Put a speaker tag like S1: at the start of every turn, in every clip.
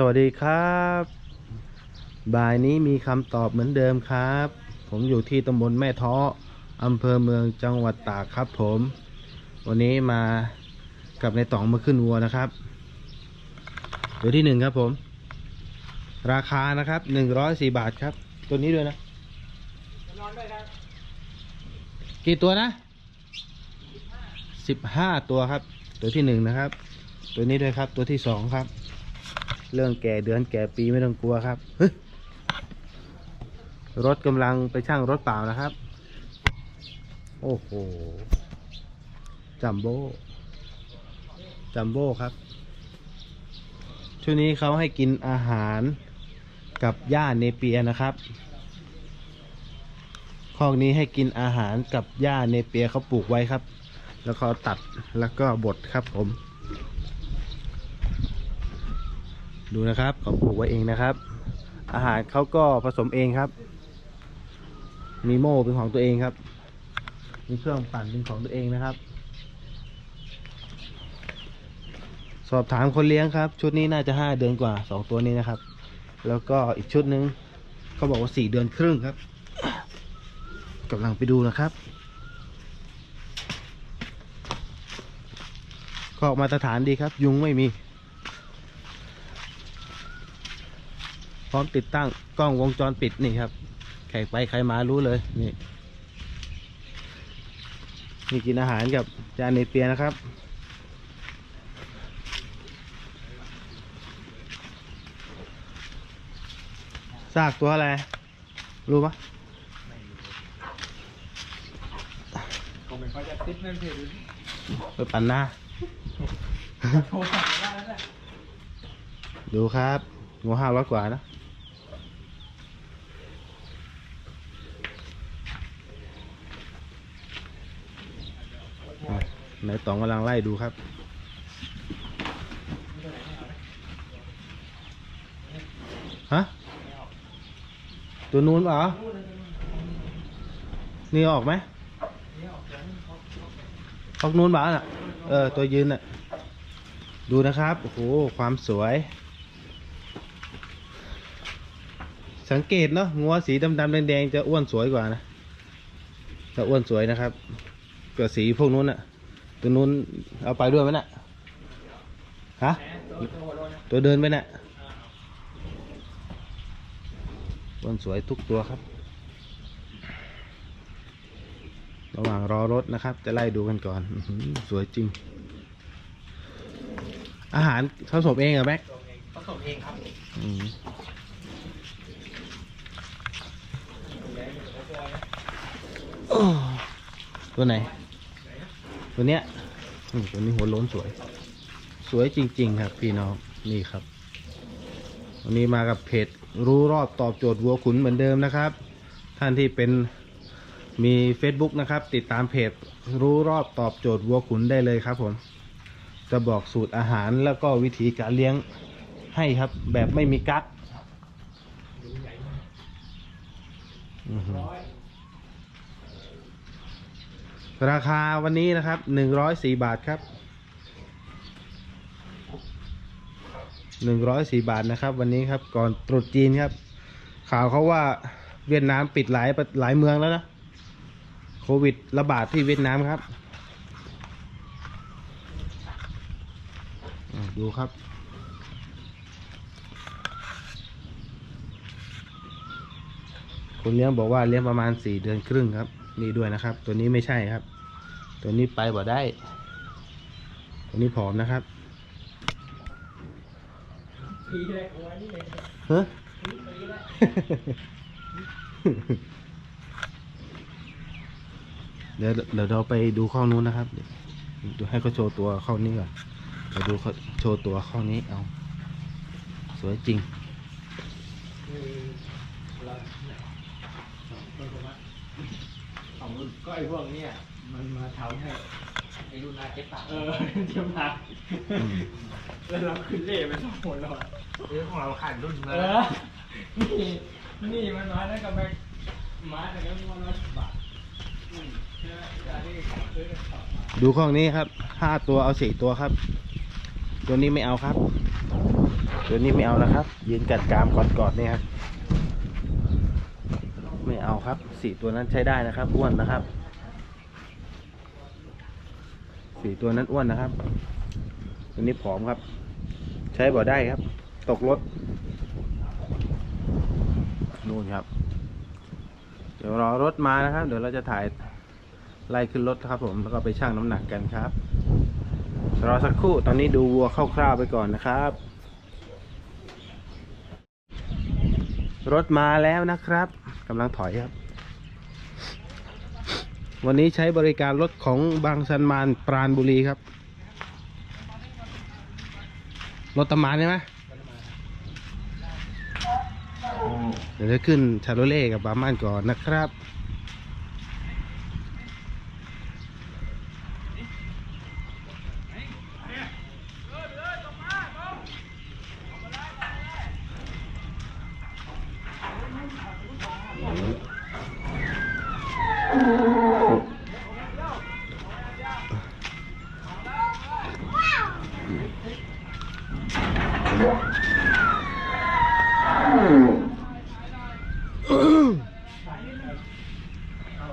S1: สวัสดีครับ บ่ายนี้มีคำตอบเหมือนเดิมครับ ผมอยู่ที่ตำบลแม่ท้ออำเภอเมืองจังหวัดตากครับผม วันนี้มากับในต่องมาขึ้นวัวนะครับตัวที่หนึ่งครับผม ราคานะครับหนึ่งร้อยสี่บาทครับ ตัวนี้ด้วยนะ
S2: นอนด้วยครับ
S1: กี่ตัวนะสิบห้าตัวครับ ตัวที่หนึ่งนะครับ ตัวนี้ด้วยครับ ตัวที่สองครับ เรื่องแก่เดือนแก่ปีไม่ต้องกลัวครับเฮ้ยรถกำลังไปช่างรถเปล่านะครับ โอ้โห จัมโบ้ จัมโบ้ครับ ช่วงนี้เขาให้กินอาหารกับหญ้าเนเปียนะครับคอกนี้ให้กินอาหารกับหญ้าเนเปียเขาปลูกไว้ครับ แล้วเขาตัดแล้วก็บดครับผม ดูนะครับเขาปลูกไว้เองนะครับ อาหารเขาก็ผสมเองครับ มีโม่เป็นของตัวเองครับ มีเครื่องปั่นเป็นของตัวเองนะครับ สอบถามคนเลี้ยงครับ ชุดนี้น่าจะห้าเดือนกว่าสองตัวนี้นะครับ แล้วก็อีกชุดหนึ่งเขาบอกว่าสี่เดือนครึ่งครับกำลังไปดูนะครับก็มาตรฐานดีครับ ยุงไม่มี พร้อมติดตั้งกล้องวงจรปิดนี่ครับใครไปใครมารู้เลยนี่นี่กินอาหารกับจานเนเปียนะครับ ซากตัวอะไร รู้ปะ
S2: ผมเป็นเขาจะติดนั่นเถอะ
S1: ไปปั่นหน้า
S2: ดู
S1: ครับงูห้าร้อยกว่านะ อะไหนตองกำลังไล่ดูครับ ฮะ ตัวนู้นเปล่านี่ออกไหมออกนู้นเปล่าน่ะ เออ ตัวยืนน่ะ ดูนะครับ โอ้โห ความสวย สังเกตเนาะ งัวสีดำๆแดงๆ จะอ้วนสวยกว่านะ จะอ้วนสวยนะครับกับสีพวกนู้นอะ ตัวนู้นเอาไปด้วยไหมน่ะฮะ
S2: แหมตัวตัวโดนนะ
S1: ตัวเดินไปน่ะอ้วนสวยทุกตัวครับระหว่างรอรถนะครับ จะไล่ดูกันก่อนอื้อหือสวยจริง อาหารเขาสมเองเหรอแม็ก
S2: ตัวเองเขาส่งเองครับ
S1: อืมโอ้ตัวไหน ตัวเนี้ยตัวนี้หัวล้นสวย สวยจริง ๆ ครับ พี่น้องนี่ครับ วันนี้มากับเพจรู้รอบตอบโจทย์วัวขุนเหมือนเดิมนะครับ ท่านที่เป็นมี Facebook นะครับ ติดตามเพจรู้รอบตอบโจทย์วัวขุนได้เลยครับผม จะบอกสูตรอาหารแล้วก็วิธีการเลี้ยงให้ครับ แบบไม่มีกั๊กอื้อหือ ราคาวันนี้นะครับหนึ่งร้อยสี่บาทครับหนึ่งร้อยสี่บาทนะครับ วันนี้ครับก่อนตรุษจีนครับ ข่าวเขาว่าเวียดนามปิดหลายหลายเมืองแล้วนะโควิดระบาดที่เวียดนามครับดูครับคนเลี้ยงบอกว่าเลี้ยงประมาณสี่เดือนครึ่งครับ นี่ด้วยนะครับ ตัวนี้ไม่ใช่ครับ ตัวนี้ไปบ่ได้ ตัวนี้ผอมนะครับ
S2: เอาไว้นี่เลย
S1: ฮะเดี๋ยวเดี๋ยวเราไปดูข้อนู้นนะครับเดี๋ยวให้เขาโชว์ตัวข้อนี้ก่อนเดี๋ยวดูเขาโชว์ตัวข้อนี้เอา สวยจริง
S2: คือเราของรุ่น ก็ไอ้พวกเนี้ยมันมาทำให้ไอ้รุ่นนาเก็ตปากเออเทียมหนัก
S1: อืม
S2: แล้วเราขึ้นเล่ไปสองคนเราอะ
S3: เรื่องของเราขาดรุ่น
S2: เอ
S3: มา
S2: อนี่นี่มันมาแล้วกับแบกมาแต่ก็มันร้อยสิบบาทอืมใช่ไหมอันนี้ซื้อกันต่อมา
S1: ดูข้อนี้ครับห้าตัวเอาสี่ตัวครับ ตัวนี้ไม่เอาครับ ตัวนี้ไม่เอานะครับ ยืนกัดกรามกอดๆนี่ครับ ไม่เอาครับสี่ตัวนั้นใช้ได้นะครับอ้วนนะครับสี่ตัวนั้นอ้วนนะครับ ตัวนี้ผอมครับ ใช้บ่ได้ครับ ตกรถนู่นครับ เดี๋ยวรอรถมานะครับ เดี๋ยวเราจะถ่ายไล่ขึ้นรถครับผมแล้วก็ไปชั่งน้ำหนักกันครับรอสักครู่ตอนนี้ดูวัวคร่าวๆไปก่อนนะครับ รถมาแล้วนะครับ กำลังถอยครับ วันนี้ใช้บริการรถของบางสันมานปราณบุรีครับ รถตำมานใช่ไหมเดี๋ยวจะขึ้นชาโรเล่กับบาร์มานก่อนนะครับ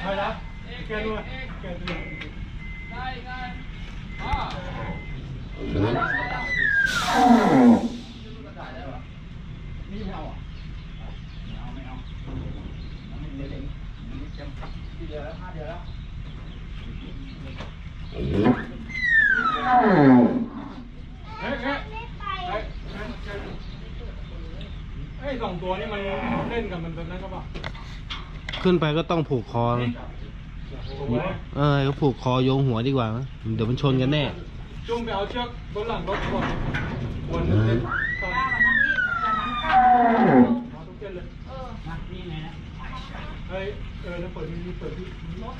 S2: ใช่แล้วเกินด้วยเกินด้วยนี่ไม่เอาอะไม่เอาไม่เอาไม่เด็กที่เดียวแล้วห้าเดียวแล้วเฮ้ยเฮ้ยเฮ้ยเฮ้ยเฮ้ยเฮ้ยสองตัวนี้มันเล่นกับมันตอนนั้นก็ป่ะ
S1: ขึ้นไปก็ต้องผูกคอ เออก็ผูกคอโยงหัวดีกว่ามั้ยเดี๋ยวมันชนกันแน่
S2: จุ้งไปเอาเชือกบนหลังรถก่อนวนเล่นตออเส้นเลยเฮ้ยเออแล้วเปิดมีเปิดที่รถ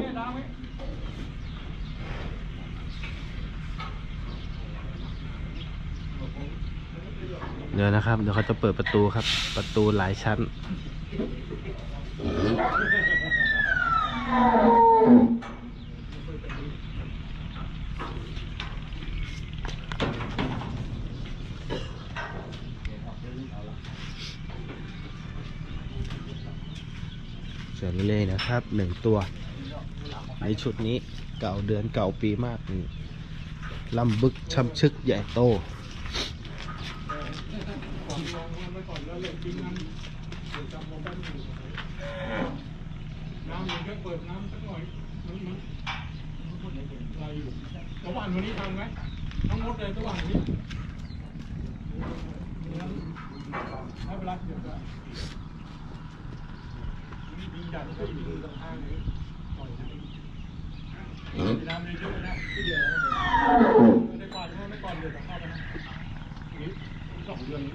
S2: นี่ล้างไหม
S1: เดี๋ยวนะครับ เดี๋ยวเขาจะเปิดประตูครับ ประตูหลายชั้น เสือเล่นะครับหนึ่งตัว ในชุดนี้เก่าเดือนเก่าปีมากนี่ลำบึกช้ำชึกใหญ่โต
S2: นลองมันไปก่อนแล้วเลยทิ้งน้ำเดี๋ยวจำลงไปอยู่น้ำมันก็เปิดน้ำสักหน่อยมันมันอะไรอยู่ระหว่างวันนี้ทันไหมทั้งหมดเลยระหว่างนี้ไม่เป็นไรเดี๋ยวจะยิงใหญ่ก็ยิงตรงข้างนี้ปล่อยน้ำน้ำเยอะนะที่เดียวไม่ได้ก่อนไม่ก่อนเดี๋ยวจะเข้าไปนะนี่สองเดือนนี้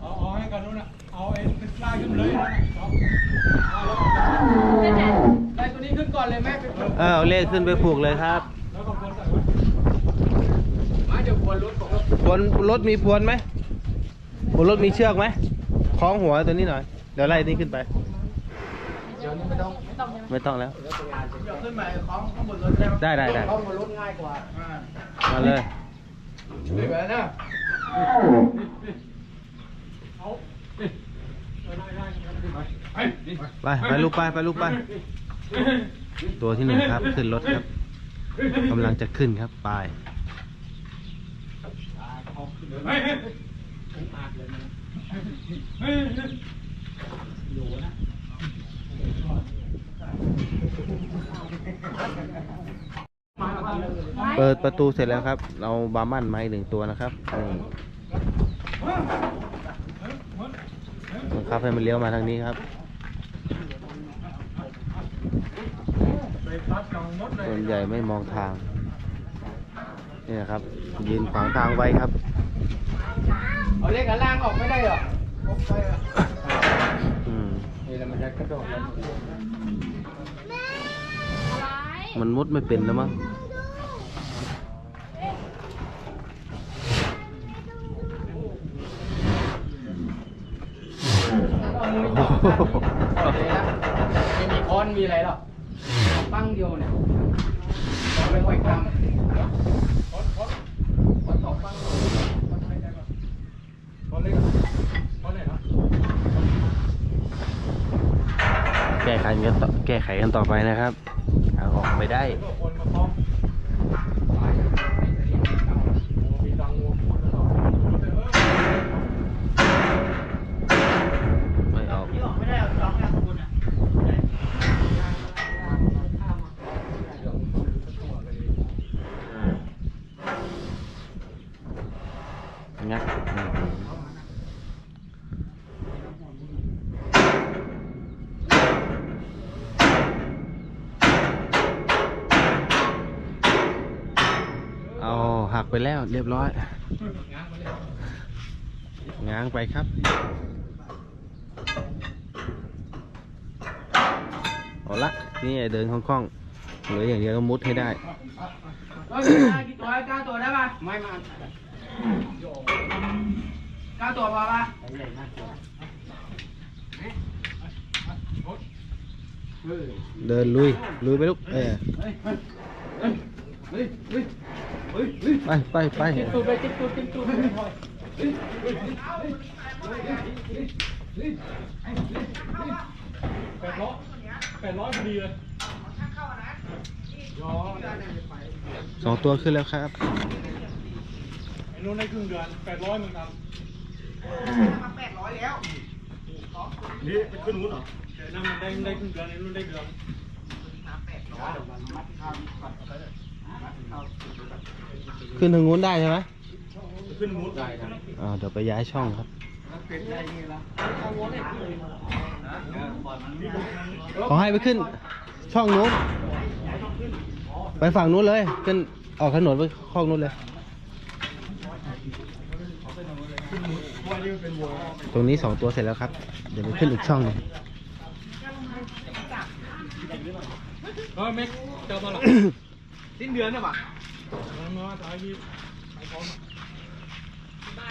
S2: เอาเอาให้กันนู้นนะเอาไอ้ไล่ขึ้นเลยนะเอาเอาแล้วไล่ตัวนี้ขึ้นก่อนเลยแม่เป็น
S1: เออเอาเลขขึ้นไปผูกเลยครับ
S2: แล้วก็คนใส่ไว้มาเดี๋ยวควรรถบอกว่า
S1: บนรถมีพวนไหมบนรถมีเชือกไหมคล้องหัวตัวนี้หน่อย เดี๋ยวไล่นี่ขึ้นไป
S2: เดี๋ยวนี้ไม่ต้อง
S1: ไม่ต้องแล้ว
S2: เดี๋ยวขึ้นไปคล้องข้างบนรถได้ไหม
S1: ได้ได้ได้
S2: คล้องบนรถง่ายกว่าอ่า
S1: มาเลย
S2: ไม่แบบนะเอานี่เอาได้ได้ไปไป
S1: ไปไปลูกไปไปลูกไป ตัวที่หนึ่งครับ ขึ้นรถครับกำลังจะขึ้นครับไป
S2: ไเฮ้ยเฮ้ยเปิ
S1: ดประตูเสร็จแล้วครับ เราบาร์มันไม้หนึ่งตัวนะครับนี่บังคับให้มันเลี้ยวมาทางนี้ครับ
S2: ไปตัดกลางมดเลย
S1: ส่วนใหญ่ไม่มองทางนี่นะครับยืนขวางทางไว้ครับ
S4: เอาเล็กกับล่างออกไม่ได้เหรอออกไปอะ
S1: อืม
S4: นี่แล้วมันจะกระโดดแล้ว
S1: มันมุดไม่เป็นแล้วมั้ง
S4: เอามือจับกันเลยนะไม่มีค้อนมีอะไรหรอก ปั้งเดียวเนี่ยขอไม่ค่อยกำค้อนสองปั้ง
S2: เล็กตอนไหนนะ
S1: แก้ไขกันต่อแก้ไขกันต่อไปนะครับเอาออกไปได้
S2: ก็คนมาพร้อมมีตังค์วัวพูดตลอด
S1: ไม่ออก
S4: ไม่ได้เอาสองอย่างคุณอะ
S1: งัดอืมเอาหัก ไปแล้วเรียบร้อย ง้างไปครับ เอาละ นี่เดินคล่องๆเหลืออย่างเดียวก็มุดให้ได้
S4: กี่ตัวเก้าตัวได้ป่ะไม่มาเก้าตัวพอป่ะ
S1: เดินลุย ลุยไปลูก เออ ไปไปไป
S4: จิ้มตูดไปจิ้มตูดจิ้มตูด
S2: แปดร้อยแปดร้อยพอดีเลยยอ
S1: สองตัวขึ้นแล้วครับ
S2: ไอ้นู้นได้ครึ่งเดือนแปดร้อยเหมือนกัน
S4: แปดร้อยแล้ว
S2: นี่ไปขึ้นนู้นเหรอแต่นั่นมันได้ได้ครึ่งเดือนไอ้นู้นได้เดือน
S1: ขึ้นทางนู้นได้ใช่ไหม
S2: ขึ้นนู้นได้ครับ
S1: อ่าเดี๋ยวไปย้ายช่องครับ
S4: เป็นได้ยังไงล่ะ
S1: ขอให้ไปขึ้น ช่องนู้น ไปฝั่งนู้นเลยขึ้นออกถนนไปข้องนู้นเลย
S2: ว่านี่มันเป็นวัว
S1: ตรงนี้สองตัวเสร็จแล้วครับ เดี๋ยวไปขึ้นอีกช่องหนึง
S2: เออเม็กเจ้าตัวหลัง
S4: สิ้นเดือนเนี่ยป่ะ
S2: มามาถ่ายที่ถ่ายพร้อมได้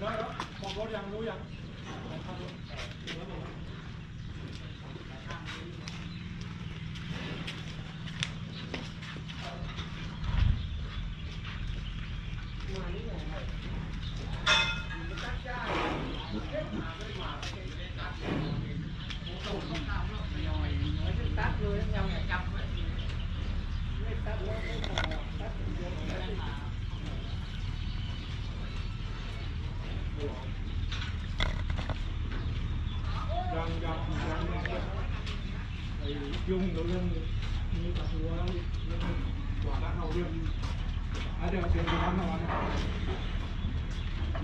S2: แล้วบอกรถยังรู้ยังยังยังยังยังไอ้ยุ่งกับเรื่องนี้กับตัวแล้วเรื่องตัวละเราเรื่องอะเดี๋ยวเดี๋ยวจะทำ
S4: อะไร
S2: นะ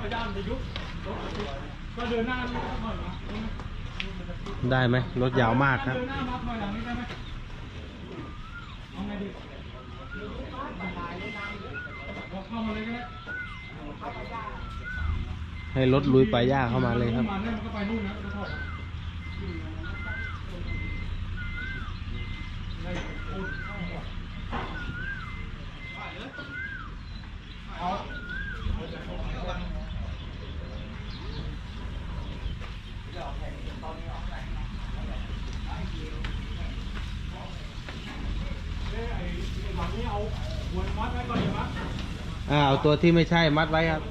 S2: อย่าให้เข้าไปย่ามจะยุบก็เดินหน้าหน่อยนะ
S1: ได้ไหมรถยาวมากครับ
S2: เดินหน้ามาหน่อยหลังนี้ได้ไหมเอาไงดีเราเข้ามาเลยก็ได้
S1: ให้รถลุยปลาย่าเข้ามาเลยครับ
S2: มันก็ไปนู่นนะก็ทอดเอา เอา
S1: ตัวที่ไม่ใช่มัดไว้ครับ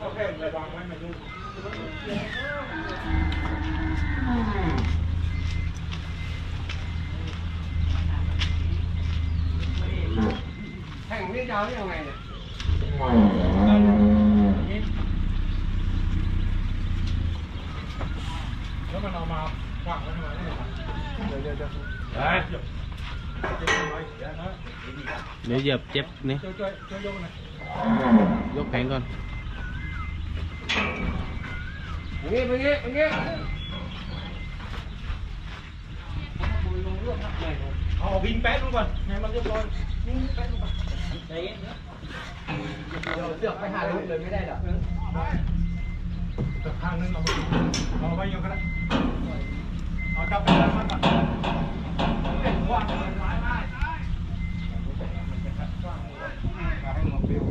S2: โอเคเลยวางไว้ไม่รู้
S3: แข่งนี่ยาวได้ยังไงเนี่ย
S2: แล้วมันเอามาวางไว้ทำไม เดี๋ยวเดี๋ยวเดี๋ยวเฮ้ยเดี๋ยวเดี๋ยวเดี๋ยวนะ
S1: เดี๋ยวเหยียบเจ็บนี่
S2: ช่วยช่วยช่วยยกหน่อย
S1: ยกแผงก่อน
S3: อย่างงี้อย่างงี้อย่างงี้
S2: เอาวิงแป๊ดลงก่อนให้มันเรียบร้อยวิงแป๊ดลงก่อน
S3: เดี๋ยวเสือกไปหาลูกเลยไม่ได้หรอ
S2: แต่ข้างนึงเอาไปเอาไว้ยังก็ได้เอาจับไปแล้วมันก่อนเป็นหัวไม้ไม้ให้มันเปรี้ยว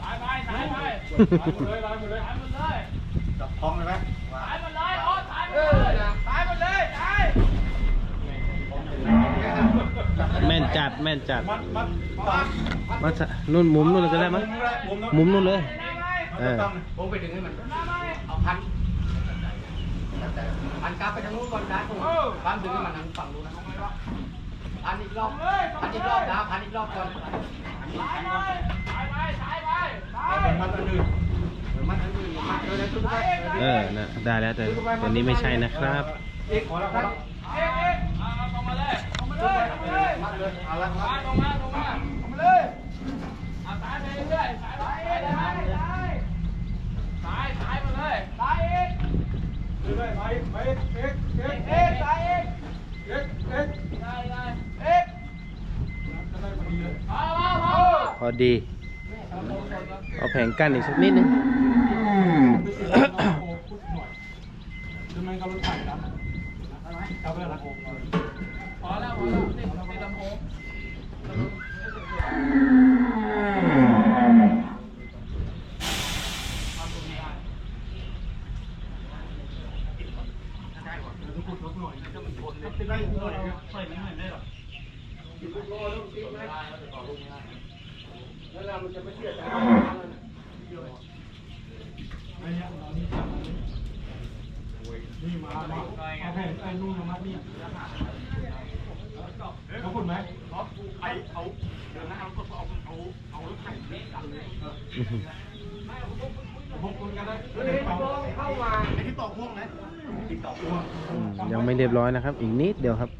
S2: ตายไปตายไปตายหมดเลยตายหมดเลยตายหมดเลยจับท้องเลยไหม
S1: จัดแม่นจัด
S2: มัดมัดปัง
S1: มัดซะนู่นมุมนู่นก็ได้มั้งมุมนู่นเลยเออ
S3: ผมไปดึงให้มันเอาพันพันกลับไปทางนู้นก่อนนะพันดึงให้มันทางฝั่งนู้นนะพันอีกรอบพันอีกรอบนะพันอีกรอบก่อน
S2: เป็นมัดอันอื่น
S3: มันอันนี้มันเออแล้วตุ้มไป
S1: เออนะได้แล้วแต่ตัวนี้ไม่ใช่นะครับ
S2: พอดีเอ
S1: ดี เอาแผงกั้นอีกสักนิดนึง
S2: ไม่ติดแล้วเราโอ้พุดหน่อยทำไมเขารถไฟดำเอาไป ล้วละเป็นไรหน่อยใส่ไม่หน่อยได้หรอ
S3: แล้วเรามันจะไม่เชื่อใจ
S2: ไอ้เนี่ยเรานี่จับนี่มามาเอาแผ่นไอ้นุ่งมามัดนี่เขาขุดไหมไอเอาเดี๋ยวนะเอาเอาเอาเอารถไถเละกันเลยพกคนกันได้เข้ามาไอ้ที่ต่อพ่วงนะที่ต่อพ่วง
S1: อืมยังไม่ เรียบร้อยนะครับ อีกนิดเดียวครับ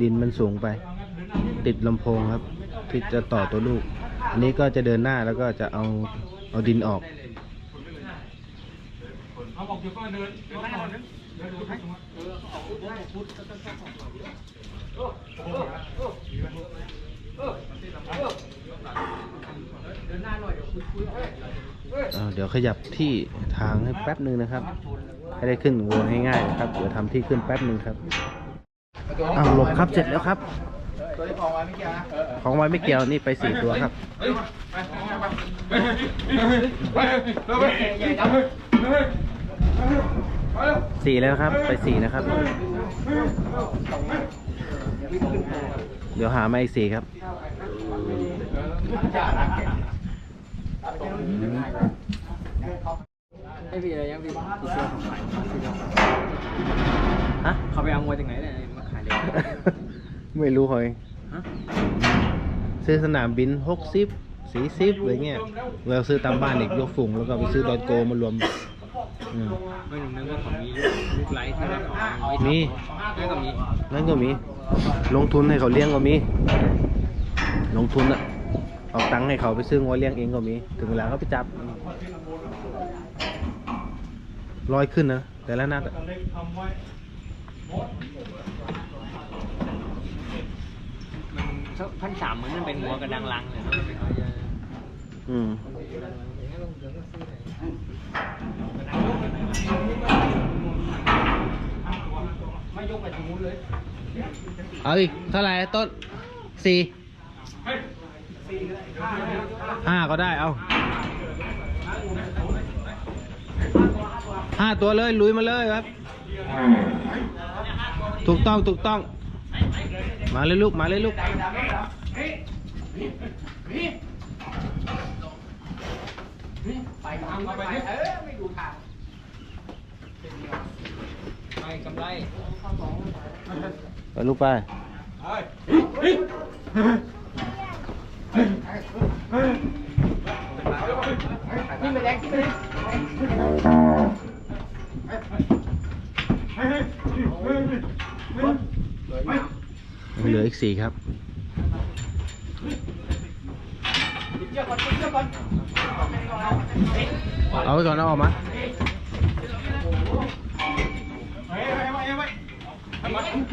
S1: ดินมันสูงไป ติดลำโพงครับที่จะต่อตัวลูก อันนี้ก็จะเดินหน้าแล้วก็จะเอาเอาดินออก
S2: เอาบอกเดี๋ยวก็เดินเดินหน้าเดินเดินให้เออเอาพุทธพุทธก็ต้องต้องต้องโอ้โหดีไหม
S3: เดินหน้าหน่อยเดี๋ยวคุยคุยเอา
S1: เอ่อเดี๋ยวขยับที่ทางให้แป๊บหนึ่งนะครับ ให้ได้ขึ้นวัวง่ายๆนะครับเดี๋ยวทำที่ขึ้นแป๊บหนึ่งครับอ้าวหลบครับเสร็จแล้วครับ
S3: ตัวที่พองไว้ไม่เกี่ยวนะ
S1: ของไว้ไม่เกี่ยวนี่ไปสี่ตัวครับ
S2: ไปไปไปไป
S3: ใหญ่ดำ
S1: สี่แล้วครับ ไปสี่นะครับ เดี๋ยวหามาอีกสี่ครับ
S3: ไม่มีอะไรยังมีที่เสื้อของใหม่
S1: ฮะ
S3: เขาไปเอางวยจากไหนเนี่ยมาขายเลย
S1: ไม่รู้หอย
S3: ฮะ
S1: ซื้อสนามบินหกสิบสี่สิบอะไรเงี้ยเราซื้อตามบ้านอีกยกฝุ่งแล้วก็ไปซื้อดอนโกมารวมอืม
S3: ไม่ถึงนึกว่าเขามีลูกไลท์ที่แบบเอาไว้
S1: มี
S3: นั่นก็มี
S1: นั่นก็มี ลงทุนให้เขาเลี้ยงก็มี ลงทุนอะเอาตังค์ให้เขาไปซื้องัวเลี้ยงเองก็มี ถึงเวลาเขาไปจับลอยขึ้นนะแต่ละนัดอะ
S2: เล็กทำไว้
S3: มันพันสามเหมือนมันเป็นหัวกระดังลังเลยเนะไม่ค่อยจะ
S1: อืม
S3: ไม่ยกปรงนู้นเลย
S1: เอาอีกเท่าไหร่ต้นสี่ห้าก็ได้เอาห้าตัวเลยลุยมาเลยครับ ถูกต้องถูกต้อง มาเลยลูก มาเลยลูก
S3: ไปทางไปเออไม่ดูทางไปกำไร
S1: ไปลูกไป
S3: นี่ไม่แรงที่ไม่แรง
S1: เหลืออีกสี่ครับ
S3: เอา
S1: ไว้ก่อนเอาออกมา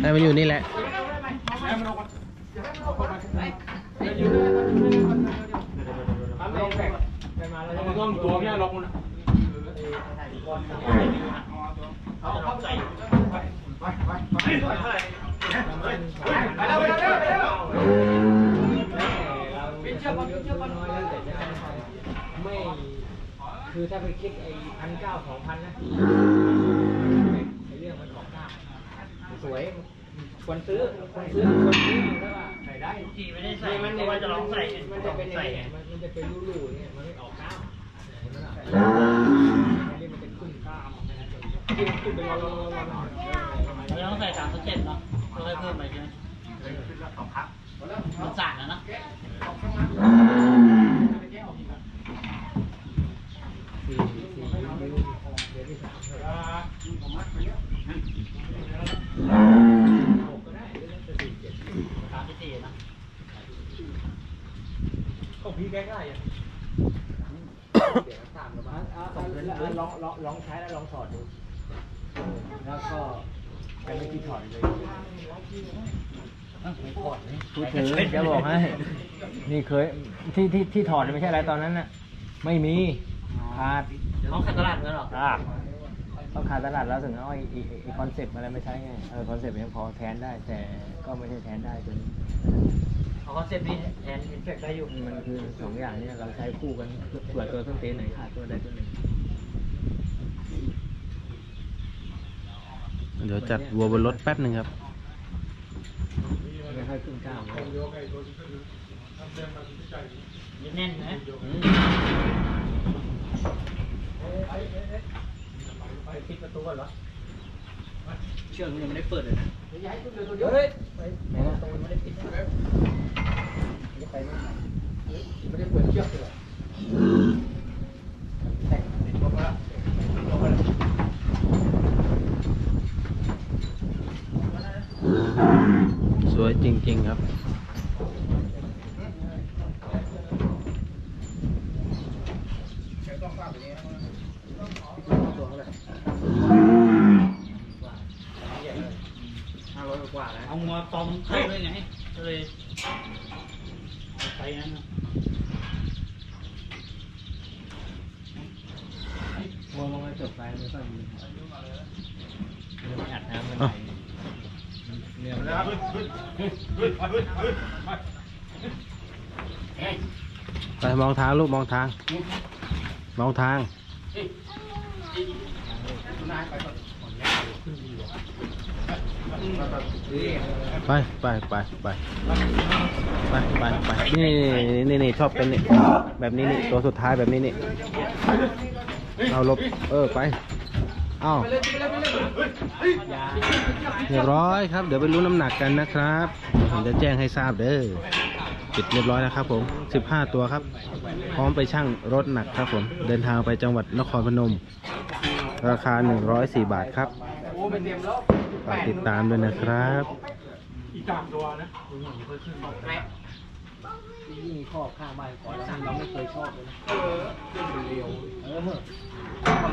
S1: ให้มันอยู่นี่แหละ
S2: มันต้องตัวเนี่ยล็อกมัน
S3: เอาเข้าใส่
S2: ไปแล้วไปแล้วไปแล้ว
S3: เป็นเชื่อก่อนเชื่อก่อนไม่คือถ้าไปคิดไอ้พันเก้าสองพันนะไอ้เรื่องมันของก้าสวยควรซื้อควรซื้อควรซื้อใช่ป่ะใส่ได้ที่ไม่ได้ใส่มันว่าจะลองใส่มันจะเป็นใส่มันจะเป็นลู่ๆเนี่ยมันไม่ออกก้ามอันนี้มันจะขึ้นก้ามขึ้นขึ้น เรา
S5: ต้องใส่สามสเต็ปเนาะเราค่อยเพิ่มไปใช่ไหมมันสั่นแล้วนะ
S3: สี่สี่นิ้วเดือนที่สามหกก็ได้หรือจะเจ็ด
S5: สามที่นะ
S2: ก็พี่แก้ง่ายอะ
S3: ลองลองลองใช้แล้วลองถอดดู แล้วก็ไปไม่ที่ถอดเลย
S5: ไม่ถอดเลย
S3: พูดถึงจะบอกให้ นี่เคยที่ที่ที่ถอดไม่ใช่อะไรตอนนั้นน่ะ ไม่มีขาด
S5: ห้องขัดตลาดกันหรอ
S3: อ่าต้องขาดตลาดแล้วถึงเอาไอ้ไอ้ไอ้คอนเซปต์อะไรไม่ใช้ไงเออคอนเซปต์ยังพอแทนได้แต่ก็ไม่ใช่แทนได้จน
S5: เอาคอนเซ็ปต์นี้แทนอินเฟกได้อยู่
S3: มันคือสองอย่างเนี่ยเราใช้คู่กันเผื่อตัวต้นเตนไหนขาดตัวใดตัวหนึ่ง
S1: เดี๋ยวจัดวัวบนรถแป๊บหนึ่งครับ
S3: ไม่ค่อยขึ้นก้าว
S5: แน่นนะ
S3: ปิดประตูก่อนเหรอ
S5: เชือกมันยังไม่ได้เปิดเลยนะ
S3: เฮ้ยไปไหนนะตรงมันไม่ได้ปิดนะไปไม่ได้ไม่ได้เปิดเชือกเลยแต่งติดลงมาแล้ว
S1: สวยจ ริง ๆ ครับ
S3: ห้าร้อยกว่าแล้ว
S5: เอางัวปลอมเข้าด้วยไงก็เลยเอาไปนั้นนะ
S3: มัวลงมาจบไปไม่ค่อยมีเรื่องอัดน้ำมัน
S1: อ้าว
S3: เรื่อง
S2: แล้วขึ้นขึ้นขึ้นขึ้นขึ้นขึ้น ไป
S1: มองทางลูกมองทาง มองทางไปไปไปไปไปไปไปนี่นี่นี่ชอบเป็นนี่แบบนี้นี่ตัวสุดท้ายแบบนี้นี่เอาลบเออไป อาเรียบร้อยครับ เดี๋ยวไปรู้น้ำหนักกันนะครับผมจะแจ้งให้ทราบเด้อปิดเรียบร้อยแล้วครับผม 15 ตัวครับ พร้อมไปช่างรถหนักครับผม เดินทางไปจังหวัดนครพนม ราคา 104 บาทครับ
S3: โอ้ไม่เต็มแล้ว
S1: ฝากติดตามด้วยนะครับ
S2: อีกสามตัวนะ
S3: แม่ยิ่ข้อข้างบ้านก่อนแล้วเราไม่เคยชอบเลยนะเออเร็วเออ